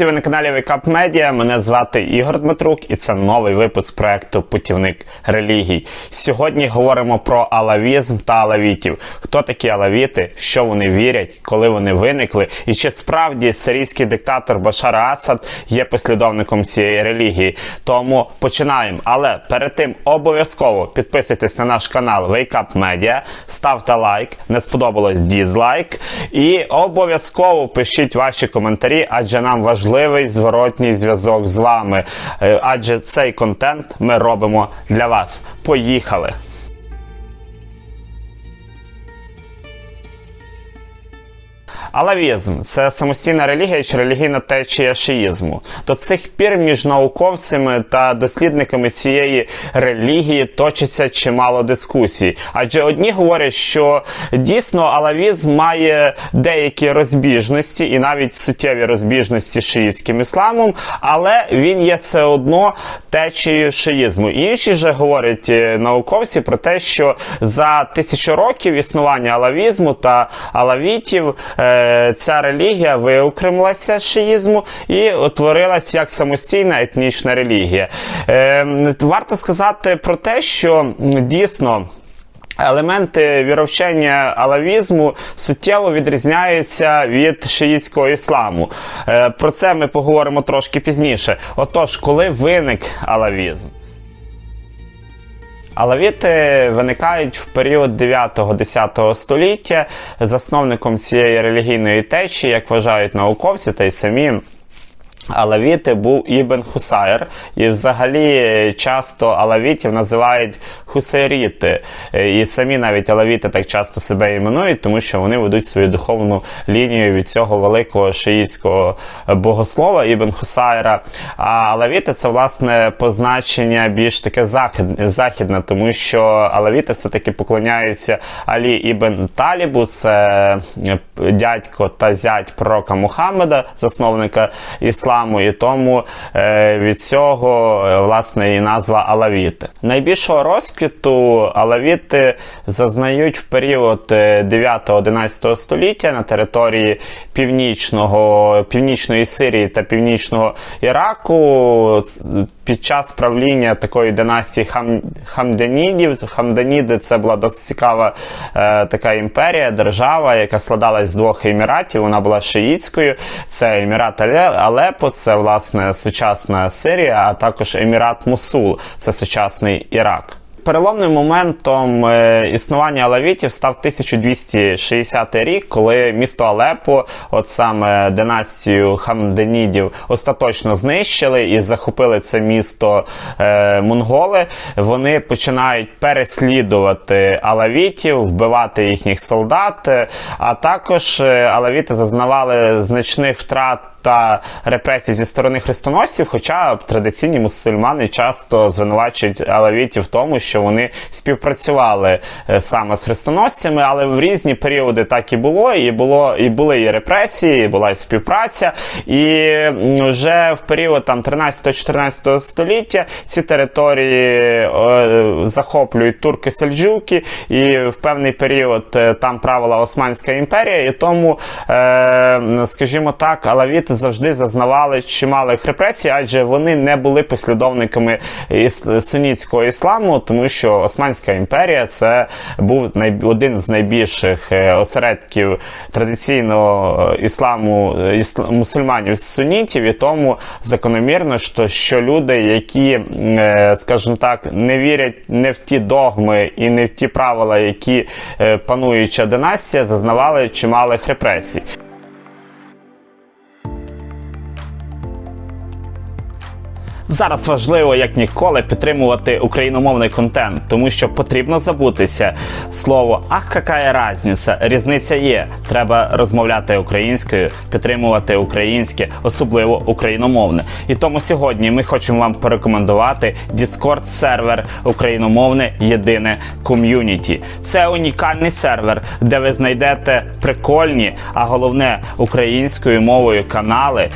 Ви на каналі Wake Up Media. Мене звати Ігор Дмитрук, і це новий випуск проекту Путівник релігій. Сьогодні говоримо про алавізм та алавітів. Хто такі алавіти, що вони вірять, коли вони виникли, і чи справді сирійський диктатор Башар Асад є послідовником цієї релігії. Тому починаємо. Але перед тим обов'язково підписуйтесь на наш канал Wake Up Media, ставте лайк, не сподобалось дізлайк, і обов'язково пишіть ваші коментарі, адже нам важливий зворотній зв'язок з вами. Е, Адже цей контент ми робимо для вас. Поїхали! Алавізм це самостійна релігія чи релігійна течія шиїзму. До цих пір між науковцями та дослідниками цієї релігії точиться чимало дискусій. Адже одні говорять, що дійсно алавізм має деякі розбіжності і навіть суттєві розбіжності з шиїтським ісламом, але він є все одно течією шиїзму. Інші же говорять е, науковці про те, що за тисячу років існування алавізму та алавітів е, ця релігія виокремилася з шиїзму і утворилась як самостійна етнічна релігія. Е, варто сказати про те, що дійсно. Елементи віровчення алавізму суттєво відрізняються від шиїтського ісламу. Е, Про це ми поговоримо трошки пізніше. Отож, коли виник алавізм? Алавіти виникають в період 9-10 століття. Засновником цієї релігійної течії, як вважають науковці та й самі Алавіти був Ібн Хусайр, і взагалі часто алавітів називають хусайріти. Е, І самі навіть алавіти так часто себе іменують, тому що вони ведуть свою духовну лінію від цього великого шиїтського богослова Ібн Хусайра. А алавіти це власне позначення більш таке західне, тому що алавіти все-таки поклоняються Алі Ібн Талібу, це е, дядько та зять пророка Мухаммеда, засновника ісламу, і тому е, від цього е, власне і назва Алавіти. Найбільшого розквіту алавіти зазнають в період е, 9-11 століття на території північного, північної Сирії та північного Іраку. Під час правління такої династії хам, Хамданідів, Хамданіди це була досить цікава е, така імперія, держава, яка складалась з двох еміратів. Вона була шиїцькою. Це Емірат Алепо, це власне сучасна Сирія, а також Емірат Мусул, це сучасний Ірак. Переломним моментом е, існування алавітів став 1260 рік, коли місто Алепо, от саме династію Хамденідів, остаточно знищили і захопили це місто е, монголи. Вони починають переслідувати алавітів, вбивати їхніх солдат. е, А також алавіти зазнавали значних втрат та репресій зі сторони хрестоносців, хоча традиційні мусульмани часто звинувачують алавітів в тому, що вони співпрацювали е, саме з хрестоносцями, але в різні періоди так і було, і було і були і репресії, і була і співпраця. І вже в період там 13-14 століття ці території е, захоплюють турки сельджуки, і в певний період е, там правила Османська імперія, і тому, скажімо так, алавіти завжди зазнавали чималих репресій, адже вони не були послідовниками сунітського ісламу, тому що Османська імперія це був один з найбільших е, осередків традиційного е, ісламу е, мусульманів сунітів, і тому закономірно, що, що люди, які, скажімо так, не вірять не в ті догми і не в ті правила, які пануюча династія, зазнавали чималих репресій. Зараз важливо як ніколи підтримувати україномовний контент, тому що потрібно забутися слово ах, какая разниця. Різниця є. Треба розмовляти українською, підтримувати українське, особливо україномовне. І тому сьогодні ми хочемо вам порекомендувати Discord сервер україномовне єдине ком'юніті. Це унікальний сервер, де ви знайдете прикольні, а головне українською мовою канали.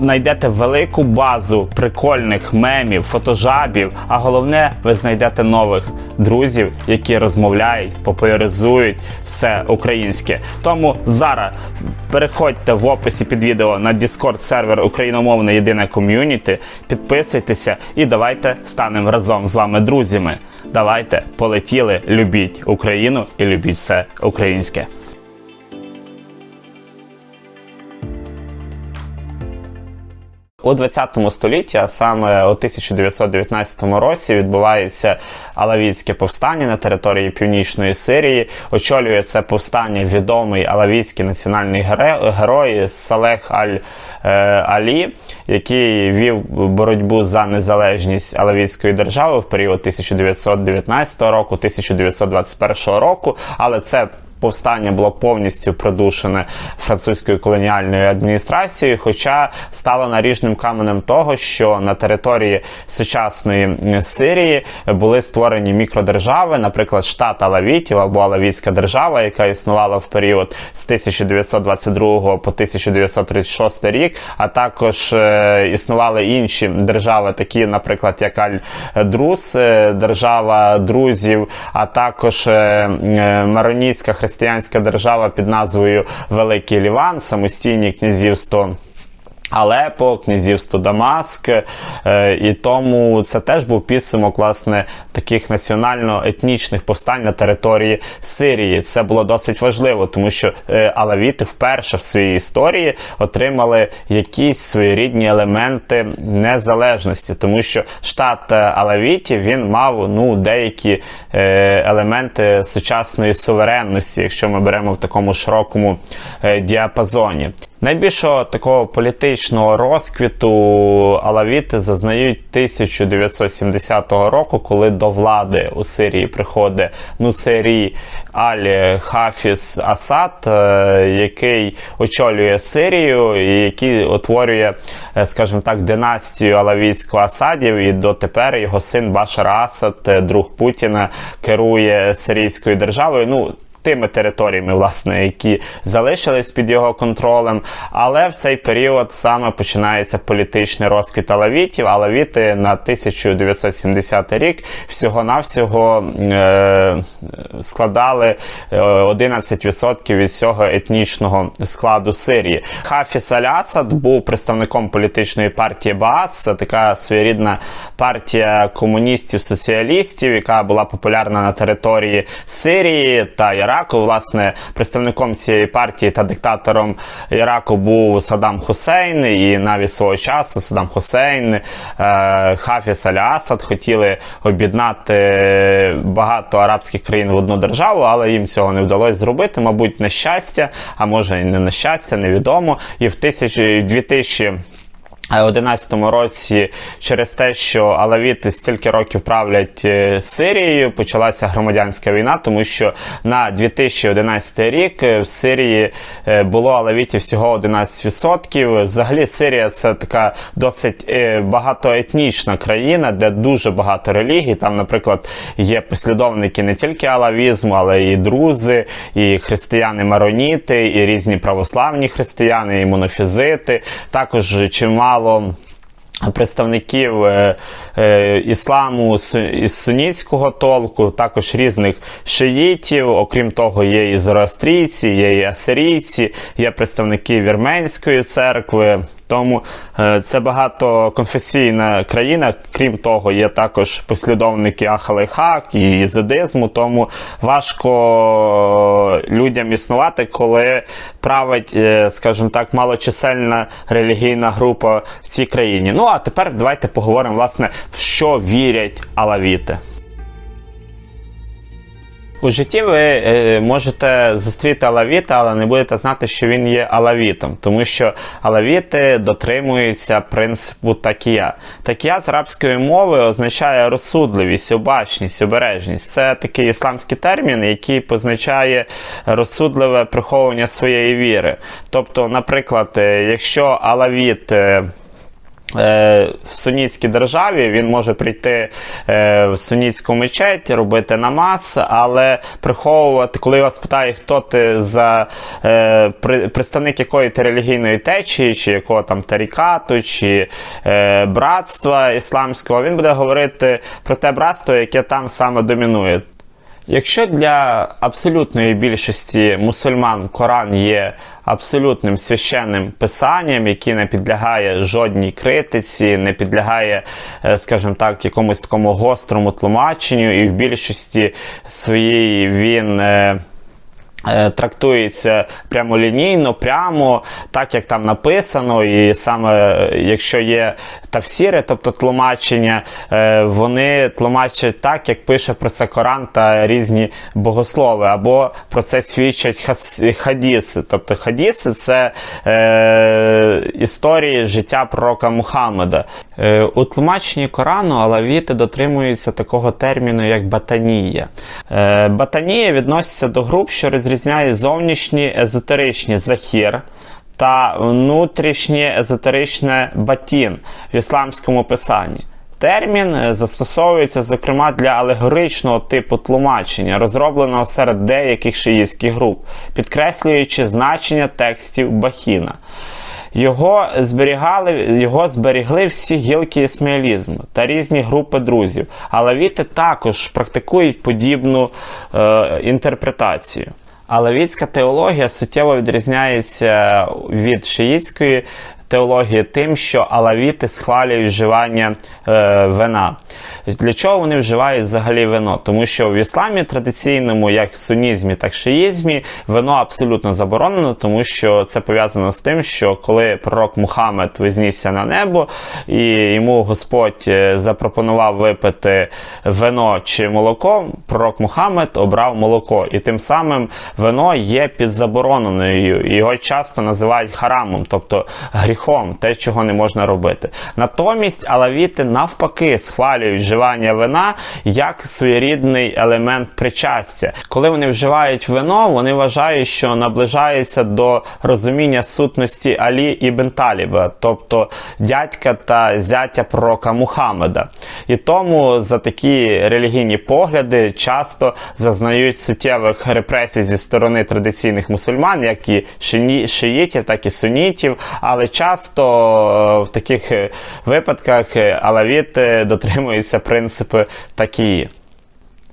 Знайдете велику базу прикольних прикольних мемів, фотожабів. А головне, ви знайдете нових друзів, які розмовляють, популяризують все українське. Тому зараз переходьте в описі під відео на Discord сервер Україномовне єдине ком'юніті, підписуйтеся і давайте станемо разом з вами друзями. Давайте полетіли, любіть Україну і любіть все українське. У 20 столітті, а саме у 1919 році, відбувається Алавітське повстання на території Північної Сирії. Очолює це повстання відомий алавітський національний герой Салех Аль. е, Алі, який вів боротьбу за незалежність Алавітської держави в період 1919 року, 1921 року, але це повстання було повністю придушене французькою колоніальною адміністрацією, хоча стало наріжним каменем того, що на території сучасної Сирії були створені мікродержави, наприклад, штат Алавітів або Алавітська держава, яка існувала в період з 1922 по 1936 рік, а також е, існували інші держави, такі, наприклад, як Аль-Друз, е, держава друзів, а також е, е, Маронітська християнська держава під назвою Великий Ліван, самостійні князівство. Алепо, князівство Дамаск, е, і тому це теж був підсумок власне таких національно-етнічних повстань на території Сирії. Це було досить важливо, тому що е, алавіти вперше в своїй історії отримали якісь своєрідні елементи незалежності, тому що штат е, алавітів він мав ну деякі елементи сучасної суверенності, якщо ми беремо в такому широкому діапазоні. Найбільшого такого політичного розквіту алавіти зазнають 1970 року, коли до влади у Сирії приходить Нусері Аль Хафіс Асад, е, який очолює Сирію і який утворює, е, скажімо так, династію алавітську Асадів. І дотепер його син Башар Асад, е, друг Путіна, керує сирійською державою. Ну тими територіями, власне, які залишились під його контролем. Але в цей період саме починається політичний розквіт алавітів. Алавіти на 1970 рік всього-навсього е, складали е, 11% від всього етнічного складу Сирії. Хафіс Аль-Асад був представником політичної партії Баас. Це така своєрідна партія комуністів-соціалістів, яка була популярна на території Сирії та Іраку. Власне, представником цієї партії та диктатором Іраку був Саддам Хусейн, і навіть свого часу Саддам Хусейн, е, Хафіс Аль-Асад хотіли об'єднати багато арабських країн в одну державу, але їм цього не вдалося зробити. Мабуть, на щастя, а може і не на щастя, невідомо. І в 2000 2011 році через те, що алавіти стільки років правлять е, Сирією, почалася громадянська війна, тому що на 2011 рік е, в Сирії е, було алавітів всього 11%. Взагалі, Сирія це така досить багатоетнічна країна, де дуже багато релігій. Там, наприклад, є послідовники не тільки алавізму, але і друзи, і християни-мароніти, і різні православні християни, і монофізити. Також чимало представників е, е, ісламу із сунітського толку, також різних шиїтів. Окрім того, є і зороастрійці, є і асирійці, є представники Вірменської церкви. Тому е, це багатоконфесійна країна. Крім того, є також послідовники Ахалейхак і єзидизму. Тому важко людям існувати, коли править, е, скажімо так, малочисельна релігійна група в цій країні. Ну а тепер давайте поговоримо, власне, в що вірять алавіти. У житті ви е, можете зустріти алавіта, але не будете знати, що він є алавітом, тому що алавіти дотримуються принципу такія. Такія з арабської мови означає розсудливість, обачність, обережність. Це такий ісламський термін, який позначає розсудливе приховування своєї віри. Тобто, наприклад, е, якщо алавіт. Е, в сунітській державі він може прийти е, в сунітську мечеть, робити намаз, але приховувати, коли його спитає, хто ти за е, представник якої ти релігійної течії, чи якого там тарікату, чи братства ісламського, він буде говорити про те братство, яке там саме домінує. Якщо для абсолютної більшості мусульман Коран є абсолютним священним писанням, яке не підлягає жодній критиці, не підлягає, е, скажімо так, якомусь такому гострому тлумаченню, і в більшості своїй він. е, е, Трактується прямолінійно, прямо, так як там написано, і саме якщо є тавсіри, тобто тлумачення, е, вони тлумачать так, як пише про це Коран та різні богослови, або про це свідчать хадіси. Тобто хадіси це е, історії життя пророка Мухаммеда. Е, у тлумаченні Корану алавіти дотримуються такого терміну, як батанія. Е, батанія відноситься до груп, що розрізняє зовнішні езотеричні захір та внутрішнє езотеричне батін в ісламському писанні. Термін е, застосовується, зокрема, для алегоричного типу тлумачення, розробленого серед деяких шиїстських груп, підкреслюючи значення текстів Бахіна. Його зберігали, його зберігли всі гілки ісмаїлізму та різні групи друзів. Алавіти також практикують подібну е, інтерпретацію. Алавітська теологія суттєво відрізняється від шиїтської теології тим, що алавіти схвалюють вживання е, вина. Для чого вони вживають взагалі вино? Тому що в ісламі традиційному, як в сунізмі, так і шиїзмі, вино абсолютно заборонено, тому що це пов'язано з тим, що коли пророк Мухаммед вознісся на небо, і йому Господь е, запропонував випити вино чи молоко, пророк Мухаммед обрав молоко. І тим самим вино є підзабороненою. Його часто називають харамом, тобто гріхом, те, чого не можна робити. Натомість алавіти навпаки схвалюють вживання вина як своєрідний елемент причастя. Коли вони вживають вино, вони вважають, що наближаються до розуміння сутності Алі ібн Таліба, тобто дядька та зятя пророка Мухаммеда. І тому за такі релігійні погляди часто зазнають суттєвих репресій зі сторони традиційних мусульман, як і шиїтів, так і сунітів. Але часто е, в таких е, випадках алавіт алавіти дотримуються принципи такі.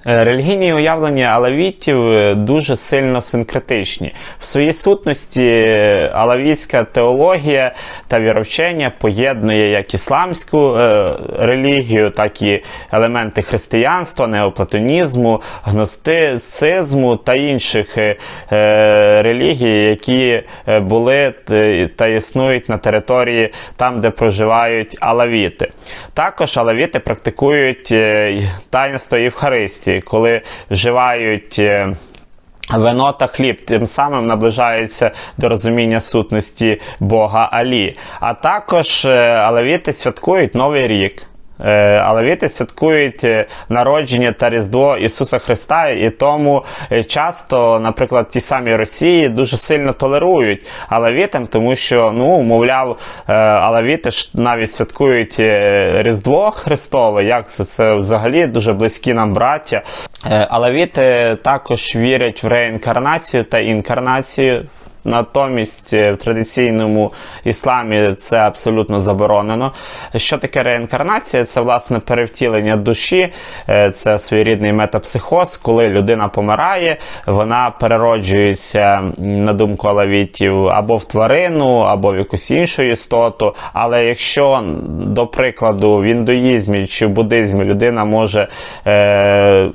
Е, Релігійні уявлення алавітів е, дуже сильно синкретичні. В своїй сутності е, алавітська теологія та віровчення поєднує як ісламську релігію, так і елементи християнства, неоплатонізму, гностицизму та інших релігій, які були та існують на території там, де проживають алавіти. Також алавіти практикують таїнство Євхаристії, коли вживають. е, Вино та хліб тим самим наближаються до розуміння сутності Бога Алі. А також Алевіти алавіти святкують Новий рік. Е, Алавіти святкують е, народження та Різдво Ісуса Христа, і тому е, часто, наприклад, ті самі Росії дуже сильно толерують алавітам, тому що, ну, мовляв, алавіти ж навіть святкують Різдво Христове. Як це? Це взагалі дуже близькі нам браття. Алавіти також вірять в реінкарнацію та інкарнацію. Натомість е, в традиційному ісламі це абсолютно заборонено. Що таке реінкарнація? Це власне перевтілення душі, е, це своєрідний метапсихоз, коли людина помирає, вона перероджується, на думку алавітів, або в тварину, або в якусь іншу істоту. Але якщо, до прикладу, в індуїзмі чи в буддизмі людина може е,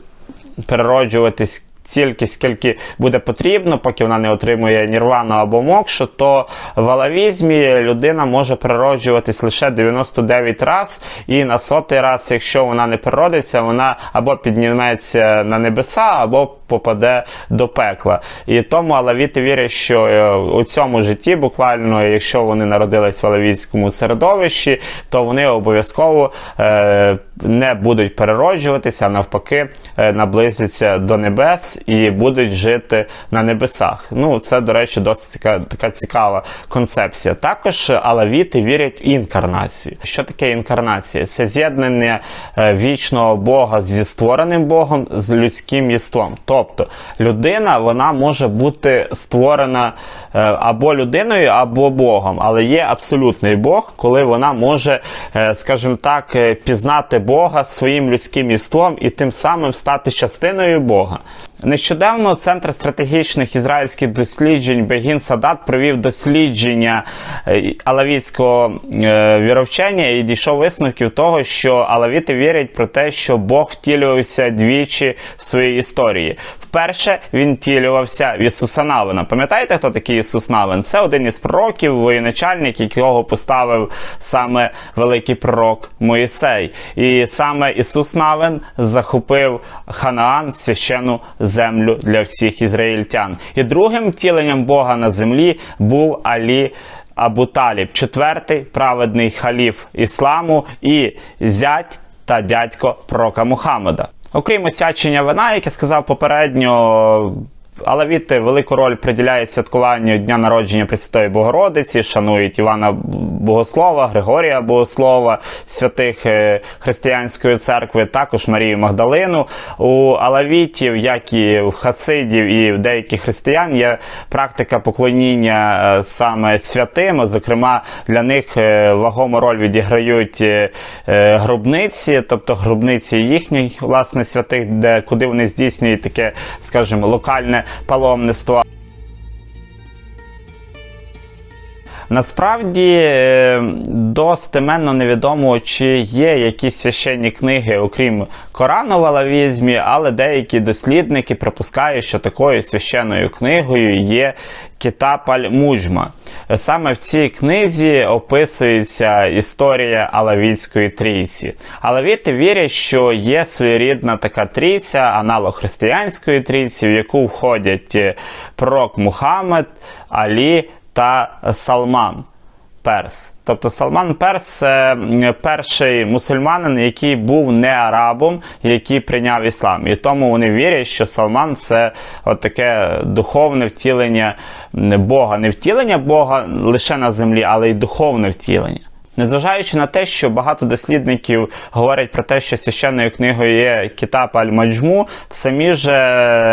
перероджуватись стільки, скільки буде потрібно, поки вона не отримує нірвану або мокшу, то в алавізмі людина може перероджуватись лише 99 раз, і на сотий раз, якщо вона не переродиться, вона або підніметься на небеса, або попаде до пекла. І тому алавіти вірять, що е, у цьому житті, буквально, якщо вони народились в алавітському середовищі, то вони обов'язково е, не будуть перероджуватися, а навпаки, е, наблизяться до небес і будуть жити на небесах. Ну, це, до речі, досить така, така цікава концепція. Також алавіти вірять в інкарнацію. Що таке інкарнація? Це з'єднання вічного Бога зі створеним Богом з людським єством. Тобто людина вона може бути створена е, або людиною, або Богом, але є абсолютний Бог, коли вона може, е, скажімо так, е, пізнати Бога своїм людським іством і тим самим стати частиною Бога. Нещодавно Центр стратегічних ізраїльських досліджень Бегін Садат провів дослідження е, алавітського е, віровчення і дійшов висновків того, що алавіти вірять про те, що Бог втілювався двічі в своїй історії. Вперше він втілювався в Ісуса Навина. Пам'ятаєте, хто такий Ісус Навин? Це один із пророків, воєначальник, якого поставив саме великий пророк Моїсей. І саме Ісус Навин захопив Ханаан, священну землю для всіх ізраїльтян. І другим втіленням Бога на землі був Алі. Абу Таліб, четвертий праведний халіф ісламу і зять та дядько пророка Мухаммеда. Окрім освячення вина, як я сказав попередньо, алавіти велику роль приділяють святкуванню дня народження Пресвятої Богородиці, шанують Івана Богослова, Григорія Богослова, святих е, християнської церкви, також Марію Магдалину. У алавітів, як і в хасидів, і в деяких християн є практика поклоніння е, саме святим. Зокрема, для них е, вагому роль відіграють гробниці, тобто гробниці їхніх власне святих, де куди вони здійснюють таке, скажімо, локальне паломництво. Насправді е, достеменно невідомо, чи є якісь священні книги, окрім Корану в алавізмі, але деякі дослідники припускають, що такою священною книгою є Китаб аль-Муджма. Саме в цій книзі описується історія Алавітської трійці. Алавіти вірять, що є своєрідна така трійця, аналог християнської трійці, в яку входять е, пророк Мухаммед, Алі та Салман Перс. Тобто Салман Перс це перший мусульманин, який був не арабом, який прийняв іслам. І тому вони вірять, що Салман це от таке духовне втілення Бога. Не втілення Бога лише на землі, але й духовне втілення. Незважаючи на те, що багато дослідників говорять про те, що священною книгою є Кітаб аль-Маджму, самі ж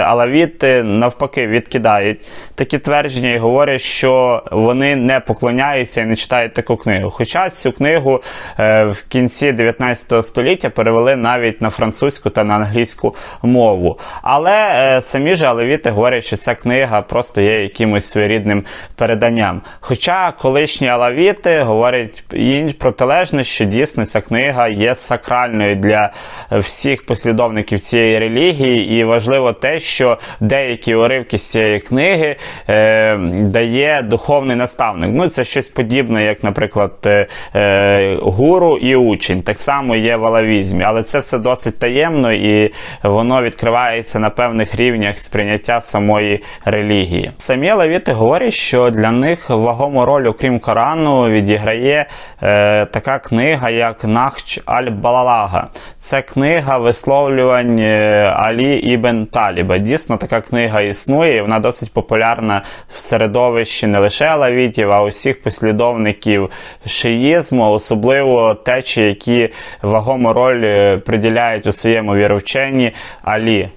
алавіти навпаки відкидають такі твердження і говорять, що вони не поклоняються і не читають таку книгу. Хоча цю книгу е, в кінці 19 століття перевели навіть на французьку та на англійську мову. Але е, самі ж алавіти говорять, що ця книга просто є якимось своєрідним переданням. Хоча колишні алавіти говорять протилежне, що дійсно ця книга є сакральною для всіх послідовників цієї релігії, і важливо те, що деякі уривки з цієї книги е, дає духовний наставник. Ну, це щось подібне, як, наприклад, е, е, гуру і учень. Так само є в алавізмі, але це все досить таємно і воно відкривається на певних рівнях сприйняття самої релігії. Самі алавіти говорять, що для них вагому роль, окрім Корану, відіграє е, така книга, як Нахч Аль-Балалага. Це книга висловлювань е, Алі Ібн Таліба. Дійсно, така книга існує, і вона досить популярна в середовищі не лише алавітів, а усіх послідовників шиїзму, особливо течі, які вагому роль е, приділяють у своєму віровченні Алі,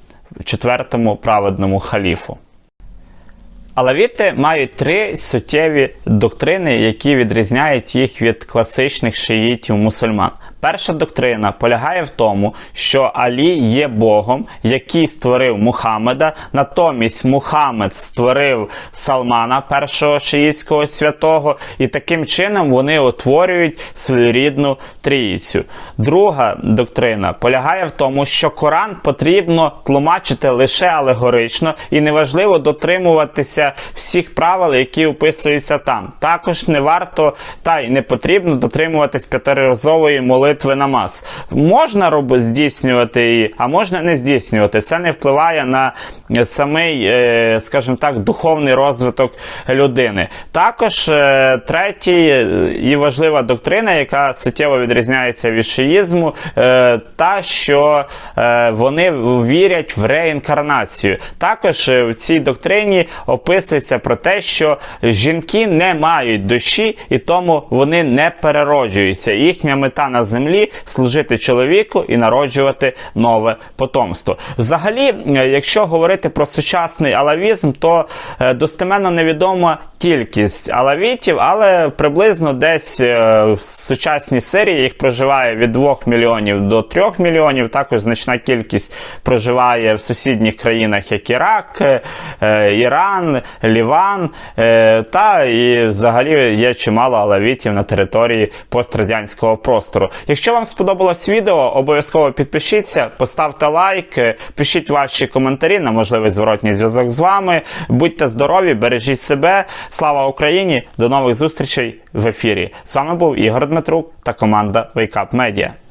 четвертому праведному халіфу. Алавіти мають три суттєві доктрини, які відрізняють їх від класичних шиїтів мусульман. Перша доктрина полягає в тому, що Алі є Богом, який створив Мухаммеда. Натомість Мухаммед створив Салмана, першого шиїтського святого, і таким чином вони утворюють своєрідну трійцю. Друга доктрина полягає в тому, що Коран потрібно тлумачити лише алегорично і неважливо дотримуватися всіх правил, які описуються там. Також не варто та й не потрібно дотримуватись п'ятиразової молитви молитви намаз. Можна здійснювати її, а можна не здійснювати. Це не впливає на самий, е, скажімо так, духовний розвиток людини. Також е, третій е, і важлива доктрина, яка суттєво відрізняється від шиїзму, та, що вони вірять в реінкарнацію. Також в цій доктрині описується про те, що жінки не мають душі і тому вони не перероджуються. Їхня мета на землі служити чоловіку і народжувати нове потомство. Взагалі, е, якщо говорити про сучасний алавізм, то е, достеменно невідома кількість алавітів, але приблизно десь е, в сучасній серії їх проживає від 2 мільйонів до 3 мільйонів. Також значна кількість проживає в сусідніх країнах, як Ірак, Іран, Ліван. Та і взагалі є чимало алавітів на території пострадянського простору. Якщо вам сподобалось відео, обов'язково підпишіться, поставте лайк, е, пишіть ваші коментарі на можливий зворотній зв'язок з вами. Будьте здорові, бережіть себе. Слава Україні! До нових зустрічей в ефірі. З вами був Ігор Дмитрук та команда Wake Up Media.